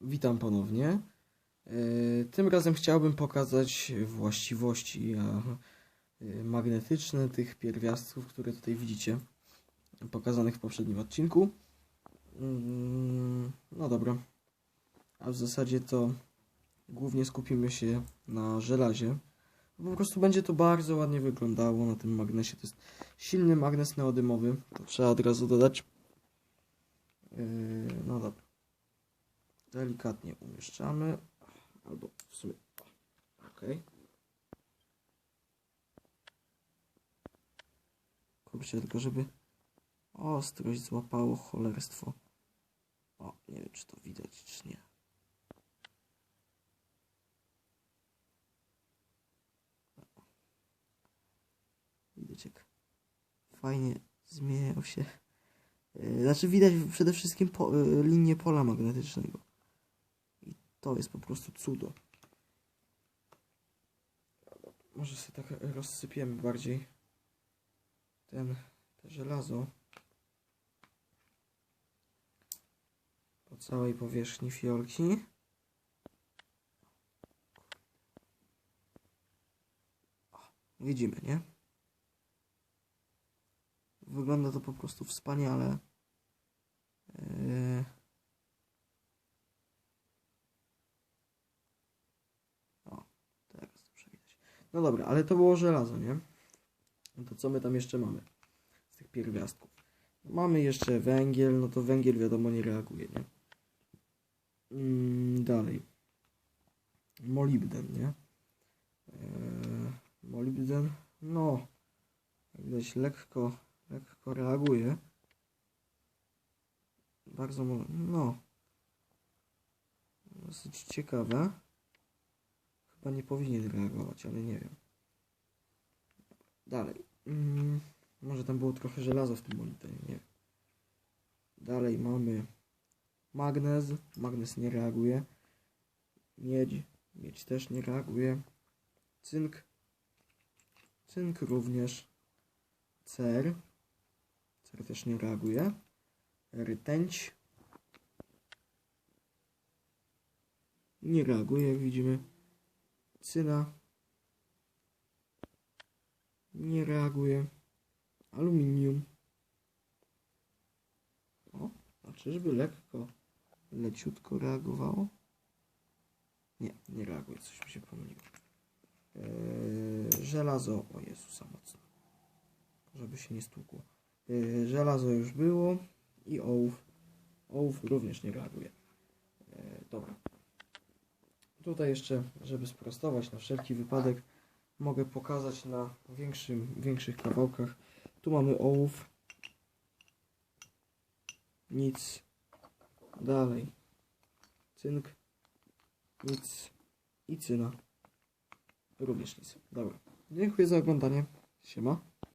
Witam ponownie. E, Tym razem chciałbym pokazać właściwości e, magnetyczne tych pierwiastków, które tutaj widzicie, pokazanych w poprzednim odcinku. Mm, No dobra. A w zasadzie to głównie skupimy się na żelazie. Po prostu będzie to bardzo ładnie wyglądało na tym magnesie. To jest silny magnes neodymowy, to trzeba od razu dodać. Yy, No dobra. Delikatnie umieszczamy. Albo w sumie. Ok. Kurczę, tylko żeby ostrość złapało cholerstwo. O, nie wiem czy to widać, czy nie. Widać jak fajnie zmieniają się. Yy, Znaczy widać przede wszystkim po, yy, linię pola magnetycznego. To jest po prostu cudo. Może sobie tak rozsypiemy bardziej ten, te żelazo po całej powierzchni fiolki. O, Widzimy, nie? Wygląda to po prostu wspaniale. Yy... O, teraz to widać. No dobra, ale to było żelazo, nie? No to co my tam jeszcze mamy z tych pierwiastków? Mamy jeszcze węgiel, no to węgiel wiadomo nie reaguje, nie? Mm, dalej. Molibden, nie? Yy, molibden, no, jak widać lekko, lekko reaguje. Bardzo, no, dosyć ciekawe. Chyba nie powinien reagować, ale nie wiem. Dalej. Mm, może tam było trochę żelaza w tym molibdenie, nie wiem. Dalej mamy magnez. Magnez nie reaguje. Miedź. Miedź też nie reaguje. Cynk. Cynk również. Cer. Cer też nie reaguje. Rtęć. Nie reaguje, jak widzimy. Cyna. Nie reaguje. Aluminium. O, a czyżby lekko, leciutko reagowało? Nie, nie reaguje, coś mi się pomyliło. Eee, żelazo, o Jezusa mocno, żeby się nie stłukło. Eee, żelazo już było i ołów. Ołów również nie reaguje. Eee, dobra. Tutaj jeszcze, żeby sprostować na wszelki wypadek, mogę pokazać na większym, większych kawałkach. Tu mamy ołów. Nic. Dalej. Cynk. Nic. I cyna. Również nic. Dobra. Dziękuję za oglądanie. Siema.